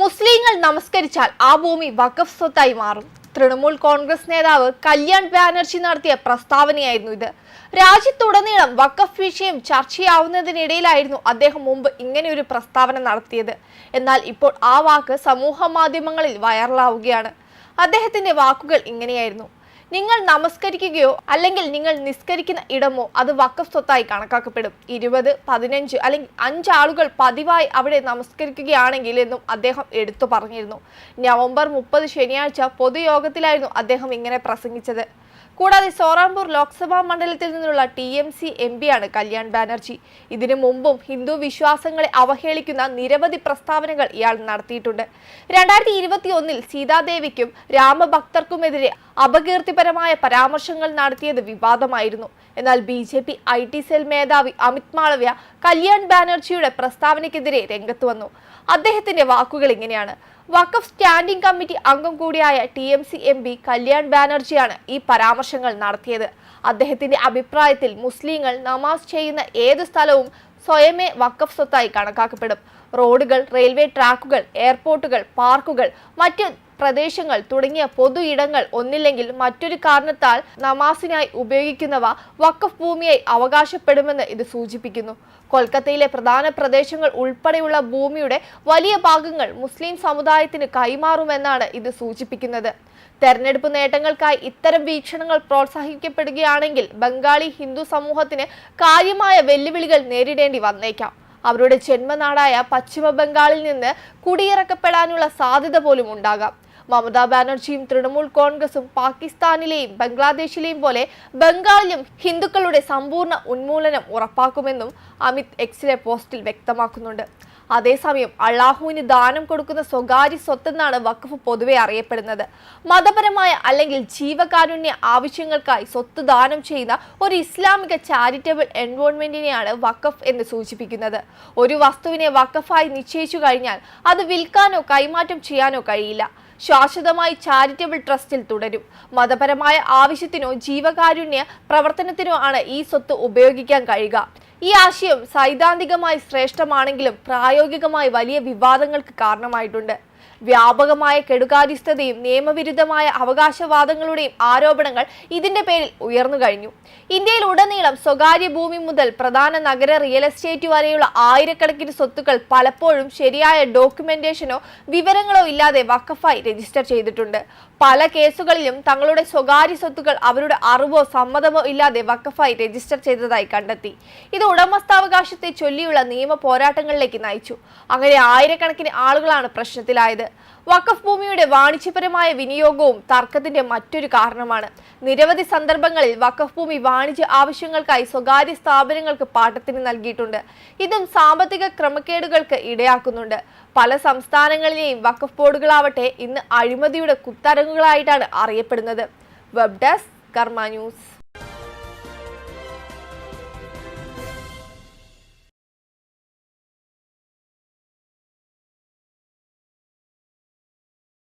മുസ്ലിങ്ങൾ നമസ്കരിച്ചാൽ ആ ഭൂമി വഖഫ് സ്വത്തായി മാറും. തൃണമൂൽ കോൺഗ്രസ് നേതാവ് കല്യാൺ ബാനർജി നടത്തിയ പ്രസ്താവനയായിരുന്നു ഇത്. രാജ്യത്തുടനീളം വഖഫ് വിഷയം ചർച്ചയാവുന്നതിനിടയിലായിരുന്നു അദ്ദേഹം മുമ്പ് ഇങ്ങനെ ഒരു പ്രസ്താവന നടത്തിയത്. എന്നാൽ ഇപ്പോൾ ആ വാക്ക് സമൂഹ മാധ്യമങ്ങളിൽ വൈറലാവുകയാണ്. അദ്ദേഹത്തിന്റെ വാക്കുകൾ ഇങ്ങനെയായിരുന്നു. നിങ്ങൾ നമസ്കരിക്കുകയോ അല്ലെങ്കിൽ നിങ്ങൾ നിസ്കരിക്കുന്ന ഇടമോ അത് വക്കഫ് സ്വത്തായി കണക്കാക്കപ്പെടും. ഇരുപത് പതിനഞ്ച് അല്ലെങ്കിൽ അഞ്ച് ആളുകൾ പതിവായി അവിടെ നമസ്കരിക്കുകയാണെങ്കിൽ എന്നും അദ്ദേഹം എടുത്തു പറഞ്ഞിരുന്നു. നവംബർ മുപ്പത് ശനിയാഴ്ച പൊതുയോഗത്തിലായിരുന്നു അദ്ദേഹം ഇങ്ങനെ പ്രസംഗിച്ചത്. കൂടാതെ സോറാംപൂർ ലോക്സഭാ മണ്ഡലത്തിൽ നിന്നുള്ള ടി എം സി എം പിയാണ് കല്യാൺ ബാനർജി. ഇതിനു മുമ്പും ഹിന്ദു വിശ്വാസങ്ങളെ അവഹേളിക്കുന്ന നിരവധി പ്രസ്താവനകൾ ഇയാൾ നടത്തിയിട്ടുണ്ട്. രണ്ടായിരത്തി ഇരുപത്തി ഒന്നിൽ സീതാദേവിക്കും രാമഭക്തർക്കുമെതിരെ അപകീർത്തിപരമായ പരാമർശങ്ങൾ നടത്തിയത് വിവാദമായിരുന്നു. എന്നാൽ B J P I T cell മേധാവി അമിത് മാളവ്യ കല്യാൺ ബാനർജിയുടെ പ്രസ്താവനയ്ക്കെതിരെ രംഗത്ത് വന്നു. അദ്ദേഹത്തിന്റെ വാക്കുകൾ ഇങ്ങനെയാണ്. വഖഫ് സ്റ്റാൻഡിംഗ് കമ്മിറ്റി അംഗം കൂടിയായ T M C M P Kalyan ബാനർജിയാണ് ഈ പരാമർശങ്ങൾ നടത്തിയത്. അദ്ദേഹത്തിന്റെ അഭിപ്രായത്തിൽ മുസ്ലിങ്ങൾ നമാസ് ചെയ്യുന്ന ഏത് സ്ഥലവും സ്വയമേ വഖഫ് സ്വത്തായി കണക്കാക്കപ്പെടും. റോഡുകൾ റെയിൽവേ ട്രാക്കുകൾ എയർപോർട്ടുകൾ പാർക്കുകൾ മറ്റ് പ്രദേശങ്ങൾ തുടങ്ങിയ പൊതു ഇടങ്ങൾ ഒന്നില്ലെങ്കിൽ മറ്റൊരു കാരണത്താൽ നമാസിനായി ഉപയോഗിക്കുന്നവ വഖഫ് ഭൂമിയായി അവകാശപ്പെടുമെന്ന് ഇത് സൂചിപ്പിക്കുന്നു. കൊൽക്കത്തയിലെ പ്രധാന പ്രദേശങ്ങൾ ഉൾപ്പെടെയുള്ള ഭൂമിയുടെ വലിയ ഭാഗങ്ങൾ മുസ്ലിം സമുദായത്തിന് കൈമാറുമെന്നാണ് ഇത് സൂചിപ്പിക്കുന്നത്. തെരഞ്ഞെടുപ്പ് നേട്ടങ്ങൾക്കായി ഇത്തരം വീക്ഷണങ്ങൾ പ്രോത്സാഹിക്കപ്പെടുകയാണെങ്കിൽ ബംഗാളി ഹിന്ദു സമൂഹത്തിന് കാര്യമായ വെല്ലുവിളികൾ നേരിടേണ്ടി വന്നേക്കാം. അവരുടെ ജന്മനാടായ പശ്ചിമ ബംഗാളിൽ നിന്ന് കുടിയിറക്കപ്പെടാനുള്ള സാധ്യത പോലും ഉണ്ടാകാം. മമതാ ബാനർജിയും തൃണമൂൽ കോൺഗ്രസും പാകിസ്ഥാനിലെയും ബംഗ്ലാദേശിലെയും പോലെ ബംഗാളിലും ഹിന്ദുക്കളുടെ സമ്പൂർണ ഉന്മൂലനം ഉറപ്പാക്കുമെന്നും അമിത് എക്സിലെ പോസ്റ്റിൽ വ്യക്തമാക്കുന്നുണ്ട്. അതേസമയം അള്ളാഹുവിന് ദാനം കൊടുക്കുന്ന സ്വകാര്യ സ്വത്തെന്നാണ് വഖഫ് പൊതുവെ അറിയപ്പെടുന്നത്. മതപരമായ അല്ലെങ്കിൽ ജീവകാരുണ്യ ആവശ്യങ്ങൾക്കായി സ്വത്ത് ദാനം ചെയ്യുന്ന ഒരു ഇസ്ലാമിക ചാരിറ്റബിൾ എൻവോൺമെന്റിനെയാണ് വഖഫ് എന്ന് സൂചിപ്പിക്കുന്നത്. ഒരു വസ്തുവിനെ വഖഫായി നിശ്ചയിച്ചു കഴിഞ്ഞാൽ അത് വിൽക്കാനോ കൈമാറ്റം ചെയ്യാനോ കഴിയില്ല. ശാശ്വതമായി ചാരിറ്റബിൾ ട്രസ്റ്റിൽ തുടരും. മതപരമായ ആവശ്യത്തിനോ ജീവകാരുണ്യ പ്രവർത്തനത്തിനോ ആണ് ഈ സ്വത്ത് ഉപയോഗിക്കാൻ കഴിയുക. ഈ ആശയം സൈദ്ധാന്തികമായി ശ്രേഷ്ഠമാണെങ്കിലും പ്രായോഗികമായി വലിയ വിവാദങ്ങൾക്ക് കാരണമായിട്ടുണ്ട്. വ്യാപകമായ കെടുകാര്യസ്ഥതയും നിയമവിരുദ്ധമായ അവകാശവാദങ്ങളുടെയും ആരോപണങ്ങൾ ഇതിന്റെ പേരിൽ ഉയർന്നു കഴിഞ്ഞു. ഇന്ത്യയിൽ ഉടനീളം സ്വകാര്യ ഭൂമി മുതൽ പ്രധാന നഗര റിയൽ എസ്റ്റേറ്റ് വരെയുള്ള ആയിരക്കണക്കിന് സ്വത്തുക്കൾ പലപ്പോഴും ശരിയായ ഡോക്യുമെന്റേഷനോ വിവരങ്ങളോ ഇല്ലാതെ വക്കഫായി രജിസ്റ്റർ ചെയ്തിട്ടുണ്ട്. പല കേസുകളിലും തങ്ങളുടെ സ്വകാര്യ സ്വത്തുക്കൾ അവരുടെ അറിവോ സമ്മതമോ ഇല്ലാതെ വക്കഫായി രജിസ്റ്റർ ചെയ്തതായി കണ്ടെത്തി. ഇത് ഉടമസ്ഥാവകാശത്തെ ചൊല്ലിയുള്ള നിയമ പോരാട്ടങ്ങളിലേക്ക് നയിച്ചു. അങ്ങനെ ആയിരക്കണക്കിന് ആളുകളാണ് പ്രശ്നത്തിലായത്. വഖഫ് ഭൂമിയുടെ വാണിജ്യപരമായ വിനിയോഗവും തർക്കത്തിന്റെ മറ്റൊരു കാരണമാണ്. നിരവധി സന്ദർഭങ്ങളിൽ വഖഫ് ഭൂമി വാണിജ്യ ആവശ്യങ്ങൾക്കായി സ്വകാര്യ സ്ഥാപനങ്ങൾക്ക് പാട്ടത്തിന് നൽകിയിട്ടുണ്ട്. ഇതും സാമ്പത്തിക ക്രമക്കേടുകൾക്ക് ഇടയാക്കുന്നുണ്ട്. പല സംസ്ഥാനങ്ങളിലെയും വഖഫ് ബോർഡുകളാവട്ടെ ഇന്ന് അഴിമതിയുടെ കുത്തരങ്ങുകളായിട്ടാണ് അറിയപ്പെടുന്നത്. Web desk Karma news.